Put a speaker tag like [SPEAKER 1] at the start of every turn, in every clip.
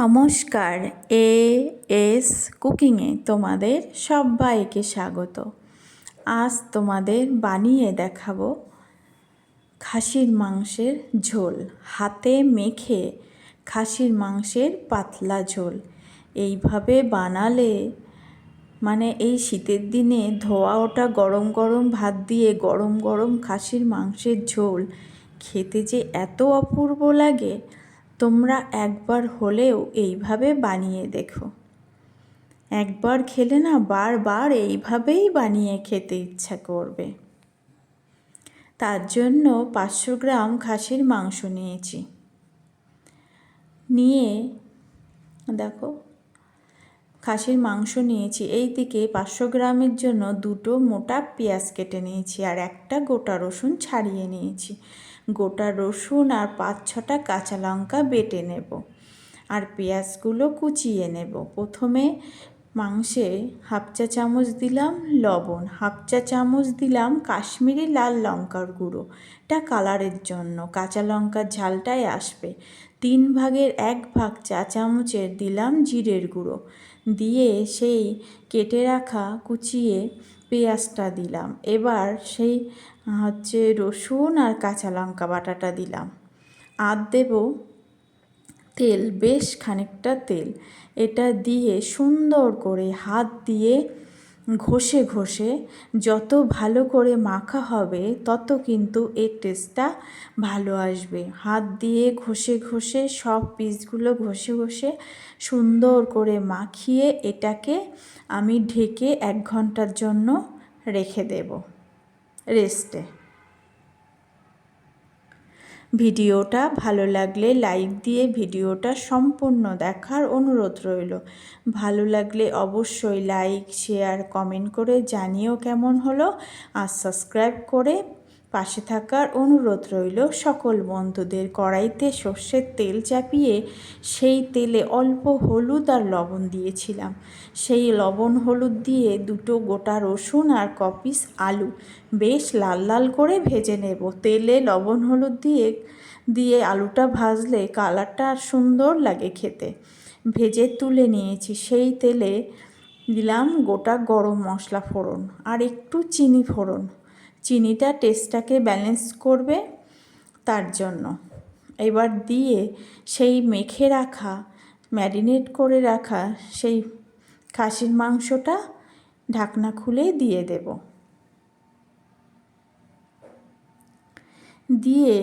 [SPEAKER 1] নমস্কার, A S কুকিংয়ে তোমাদের সবাইকে স্বাগত। আজ তোমাদের বানিয়ে দেখাবো খাসির মাংসের ঝোল, হাতে মেখে খাসির মাংসের পাতলা ঝোল। এইভাবে বানালে মানে এই শীতের দিনে ধোয়া ওটা গরম গরম ভাত দিয়ে গরম গরম খাসির মাংসের ঝোল, খেতে যে এত অপূর্ব লাগে। তোমরা একবার হলেও এইভাবে বানিয়ে দেখো। একবার খেলে না বারবার এইভাবেই বানিয়ে খেতে ইচ্ছা করবে। তার জন্য পাঁচশো গ্রাম খাসির মাংস নিয়েছি। নিয়ে দেখো, খাসির মাংস নিয়েছি। এই দিকে পাঁচশো গ্রামের জন্য দুটো মোটা পেঁয়াজ কেটে নিয়েছি আর একটা গোটা রসুন ছাড়িয়ে নিয়েছি। গোটা রসুন আর পাঁচ ছটা কাঁচা লঙ্কা বেটে নেব আর পেঁয়াজগুলো কুচিয়ে নেব। প্রথমে মাংসে হাফ চা চামচ দিলাম লবণ, হাফ চা চামচ দিলাম কাশ্মীরি লাল লঙ্কার গুঁড়ো। এটা কালারের জন্য, কাঁচা লঙ্কার ঝালটাই আসবে। তিন ভাগের এক ভাগ চা চামচের দিলাম জিরের গুঁড়ো। দিয়ে সেই কেটে রাখা কুচিয়ে পেঁয়াজটা দিলাম। এবার সেই হচ্ছে রসুন আর কাঁচা লঙ্কা বাটাটা দিলাম। আর দেব তেল, বেশ খানিকটা তেল। এটা দিয়ে সুন্দর করে হাত দিয়ে ঘষে ঘষে যত ভালো করে মাখা হবে, তত কিন্তু এর টেস্টটা ভালো আসবে। হাত দিয়ে ঘষে ঘষে সব পিসগুলো ঘষে ঘষে সুন্দর করে মাখিয়ে এটাকে আমি ঢেকে এক ঘণ্টার জন্য রেখে দেব। রেস্টে ভিডিওটা ভালো লাগলে লাইক দিয়ে ভিডিওটা সম্পূর্ণ দেখার অনুরোধ রইল। ভালো লাগলে অবশ্যই লাইক, শেয়ার, কমেন্ট করে জানিও কেমন হলো। আর সাবস্ক্রাইব করে পাশে থাকার অনুরোধ রইল, সকল বন্ধুদের কড়াইতে সর্ষের তেল চাপিয়ে সেই তেলে অল্প হলুদ আর লবণ দিয়েছিলাম। সেই লবণ হলুদ দিয়ে দুটো গোটা রসুন আর কপিস আলু বেশ লাল লাল করে ভেজে নেব। তেলে লবণ হলুদ দিয়ে দিয়ে আলুটা ভাজলে কালারটা আর সুন্দর লাগে খেতে। ভেজে তুলে নিয়েছি সেই তেলে দিলাম গোটা গরম মশলা ফোড়ন আর একটু চিনি ফোড়ন। চিনিটা টেস্টটাকে ব্যালেন্স করবে তার জন্য। এবার দিয়ে সেই মেখে রাখা ম্যারিনেট করে রাখা সেই খাসির মাংসটা ঢাকনা খুলে দিয়ে দেব। দিয়ে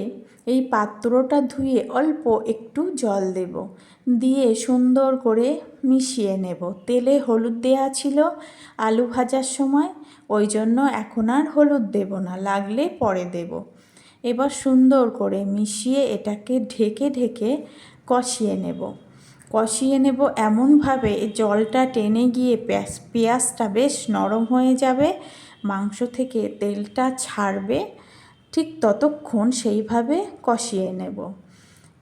[SPEAKER 1] এই পাত্রটা ধুয়ে অল্প একটু জল দেব। দিয়ে সুন্দর করে মিশিয়ে নেব। তেলে হলুদ দেওয়া ছিল, আলু ভাজার সময় ওই জন্য এখন আর হলুদ দেব না, লাগলে পরে দেব। এবার সুন্দর করে মিশিয়ে এটাকে ঢেকে ঢেকে কষিয়ে নেব। কষিয়ে নেব এমনভাবে জলটা টেনে গিয়ে পেঁয়াজ পেঁয়াজটা বেশ নরম হয়ে যাবে, মাংস থেকে তেলটা ছাড়বে, ঠিক ততক্ষণ সেইভাবে কষিয়ে নেব।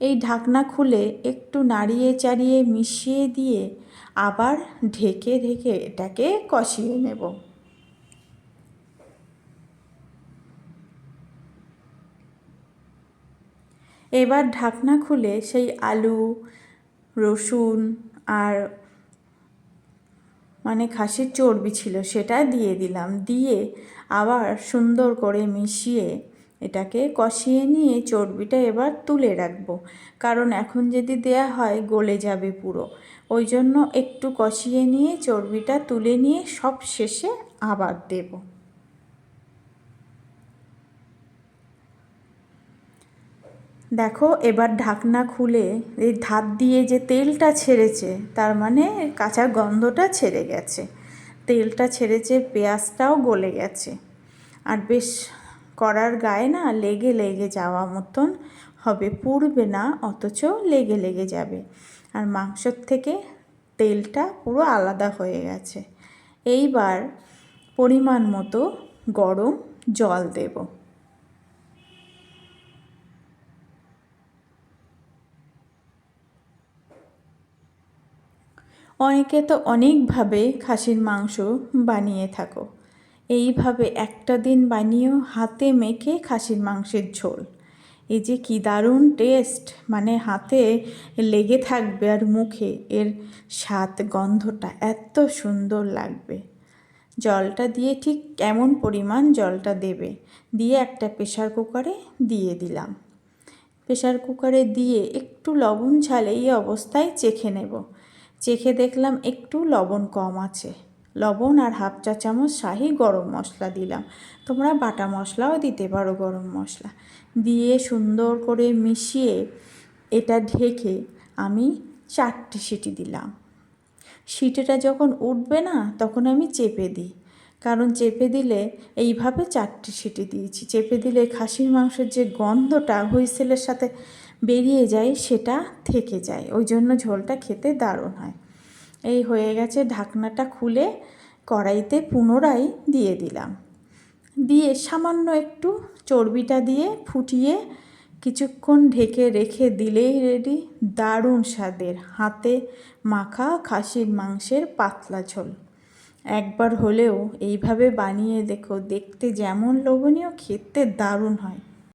[SPEAKER 1] এই ঢাকনা খুলে একটু নাড়িয়ে চাড়িয়ে মিশিয়ে দিয়ে আবার ঢেকে ঢেকে এটাকে কষিয়ে নেব। এবার ঢাকনা খুলে সেই আলু, রসুন আর মানে খাসির চর্বি ছিল সেটা দিয়ে দিলাম। দিয়ে আবার সুন্দর করে মিশিয়ে এটাকে কষিয়ে নিয়ে চর্বিটা এবার তুলে রাখব। কারণ এখন যদি দেয়া হয় গলে যাবে পুরো। ওই জন্য একটু কষিয়ে নিয়ে চর্বিটা তুলে নিয়ে সব শেষে আবার দেবো। দেখো, এবার ঢাকনা খুলে এই ধার দিয়ে যে তেলটা ছেড়েছে, তার মানে কাঁচা গন্ধটা ছেড়ে গেছে। তেলটা ছেড়েছে, পেঁয়াজটাও গলে গেছে। আর বেশ করার গায়ে না লেগে লেগে যাওয়া মতন হবে, পুড়বে না, অথচ লেগে লেগে যাবে। আর মাংসর থেকে তেলটা পুরো আলাদা হয়ে গেছে। এইবার পরিমাণ মতো গরম জল দেবো। অনেকে তো অনেকভাবে খাসির মাংস বানিয়ে থাকো। এইভাবে একটা দিন বানিয়েও হাতে মেখে খাসির মাংসের ঝোল। এই যে কী দারুণ টেস্ট! মানে হাতে লেগে থাকবে আর মুখে এর স্বাদ গন্ধটা এত সুন্দর লাগবে। জলটা দিয়ে ঠিক কেমন পরিমাণ জলটা দেবে? দিয়ে একটা প্রেশার কুকারে দিয়ে দিলাম। প্রেশার কুকারে দিয়ে একটু লবণ ঝাল এই অবস্থায় চেখে নেব। চেখে দেখলাম একটু লবণ কম আছে। লবণ আর হাফ চা চামচ শাহি গরম মশলা দিলাম। তোমরা বাটা মশলাও দিতে পারো গরম মশলা। দিয়ে সুন্দর করে মিশিয়ে এটা ঢেকে আমি চারটে সিটি দিলাম। সিটিটা যখন উঠবে না, তখন আমি চেপে দিই। কারণ চেপে দিলে এইভাবে চারটে সিটি দিয়েছি। চেপে দিলে খাসির মাংসের যে গন্ধটা হুইসেলের সাথে বেরিয়ে যায়, সেটা থেকে যায়। ওই জন্য ঝোলটা খেতে দারুণ হয়। এই হয়ে গেছে ঢাকনাটা খুলে কড়াইতে পুনরায় দিয়ে দিলাম। দিয়ে সামান্য একটু চর্বিটা দিয়ে ফুটিয়ে কিছুক্ষণ ঢেকে রেখে দিলেই রেডি দারুণ স্বাদের। হাতে মাখা খাসির মাংসের পাতলা ঝোল। একবার হলেও এইভাবে বানিয়ে দেখো, দেখতে যেমন লোভনীয়, খেতে দারুণ হয়।